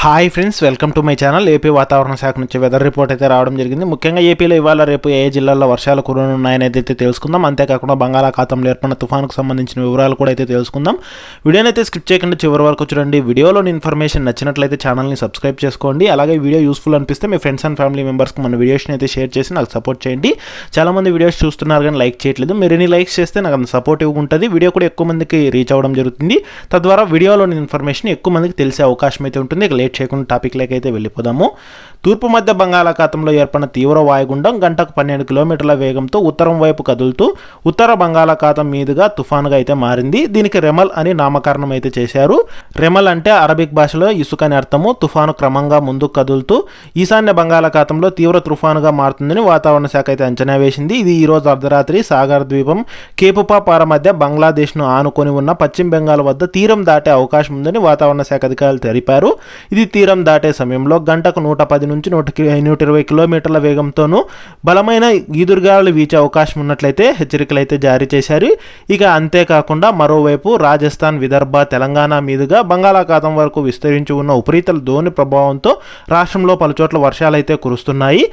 Hi friends welcome to my channel AP వాతావరణ శాఖ నుంచి వెదర్ రిపోర్ట్ అయితే రావడం జరిగింది. ముఖ్యంగా ఏపీలో ఇవాళ రేపు ఏ జిల్లాల్లో వర్షాలు కురనున్నాయని అయితే తెలుసుకుందాం. అంతేకాకుండా బంగాళాఖాతంలో ఏర్పడిన తుఫానుకు సంబంధించిన వివరాలు కూడా అయితే తెలుసుకుందాం. వీడియోని అయితే స్కిప్ చేయకుండా చివరి వరకు చూడండి. వీడియోలోని ఇన్ఫర్మేషన్ నచ్చినట్లయితే ఛానల్ని సబ్స్క్రైబ్ చేసుకోండి. అలాగే వీడియో యూస్ఫుల్ అనిపిస్తే మీ ఫ్రెండ్స్ అండ్ ఫ్యామిలీ మెంబర్స్కి మన వీడియోస్ని అయితే షేర్ చేసి నాకు సపోర్ట్ చేయండి. చాలామంది వీడియోస్ చూస్తున్నారు కానీ లైక్ చేయట్లేదు. మీరు ఎన్ని లైక్స్ చేస్తే నాకు అంత సపోర్టివ్గా ఉంటుంది వీడియో కూడా ఎక్కువ మందికి రీచ్ అవ్వడం జరుగుతుంది. తద్వారా వీడియోలోని ఇన్ఫర్మేషన్ ఎక్కువ మందికి తెలిసే అవకాశం అయితే ఉంటుంది. ఇక లేట్ చేయకుండా టాపిక్లోకి అయితే వెళ్ళిపోదాము. తూర్పు మధ్య బంగాళాఖాతంలో ఏర్పడిన తీవ్ర వాయుగుండం గంటకు పన్నెండు కిలోమీటర్ల వేగంతో ఉత్తరం వైపు కదులుతూ ఉత్తర బంగాళాఖాతం మీదుగా తుఫానుగా అయితే మారింది. దీనికి రెమల్ అని నామకరణం అయితే చేశారు. రెమల్ అంటే అరబిక్ భాషలో ఇసుక అని అర్థము. తుఫాను క్రమంగా ముందుకు కదులుతూ ఈశాన్య బంగాళాఖాతంలో తీవ్ర తుఫానుగా మారుతుందని వాతావరణ శాఖ అయితే అంచనా వేసింది. ఇది ఈరోజు అర్ధరాత్రి సాగర్ ద్వీపం కేపుపాపార మధ్య బంగ్లాదేశ్ను ఆనుకొని ఉన్న పశ్చిమ బెంగాల్ వద్ద తీరం దాటే అవకాశం ఉందని వాతావరణ శాఖ అధికారులు తెలిపారు. ఇది తీరం దాటే సమయంలో గంటకు నూట పది నుంచి నూట నూట ఇరవై కిలోమీటర్ల వేగంతోనూ బలమైన ఈదురుగాలు వీచే అవకాశం ఉన్నట్లయితే హెచ్చరికలు అయితే జారీ చేశారు. ఇక అంతేకాకుండా మరోవైపు రాజస్థాన్ విదర్భ తెలంగాణ మీదుగా బంగాళాఖాతం వరకు విస్తరించి ఉన్న ఉపరితల ధోని ప్రభావంతో రాష్ట్రంలో పలుచోట్ల వర్షాలైతే కురుస్తున్నాయి.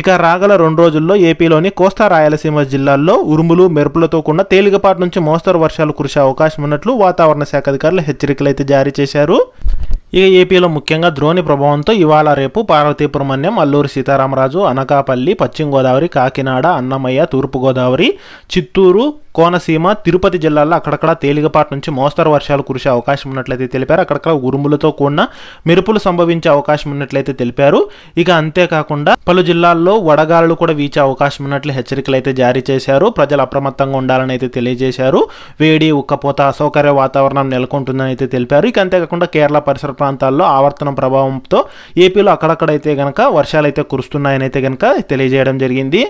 ఇక రాగల రెండు రోజుల్లో ఏపీలోని కోస్తా రాయలసీమ జిల్లాల్లో ఉరుములు మెరుపులతో కూడిన తేలికపాటి నుంచి మోస్తరు వర్షాలు కురిసే అవకాశం ఉన్నట్లు వాతావరణ శాఖ అధికారులు హెచ్చరికలు అయితే జారీ చేశారు. ఇక ఏపీలో ముఖ్యంగా ద్రోణి ప్రభావంతో ఇవాళ రేపు పార్వతీపురం అల్లూరు అల్లూరి సీతారామరాజు అనకాపల్లి పశ్చిమ గోదావరి కాకినాడ అన్నమయ్య తూర్పుగోదావరి చిత్తూరు కోనసీమ తిరుపతి జిల్లాల్లో అక్కడక్కడ తేలికపాటి నుంచి మోస్తరు వర్షాలు కురిసే అవకాశం ఉన్నట్లయితే తెలిపారు. అక్కడక్కడ ఉరుములతో కూడిన మెరుపులు సంభవించే అవకాశం ఉన్నట్లయితే తెలిపారు. ఇక అంతేకాకుండా పలు జిల్లాల్లో వడగాలులు కూడా వీచే అవకాశం ఉన్నట్లు హెచ్చరికలు అయితే జారీ చేశారు. ప్రజలు అప్రమత్తంగా ఉండాలని అయితే తెలియజేశారు. వేడి ఉక్కపోత అసౌకర్య వాతావరణం నెలకొంటుందని అయితే తెలిపారు. ఇక అంతేకాకుండా కేరళ పరిసర ప్రాంతాల్లో ఆవర్తనం ప్రభావంతో ఏపీలో అక్కడక్కడైతే గనక వర్షాలు అయితే కురుస్తున్నాయని అయితే గనక తెలియజేయడం జరిగింది.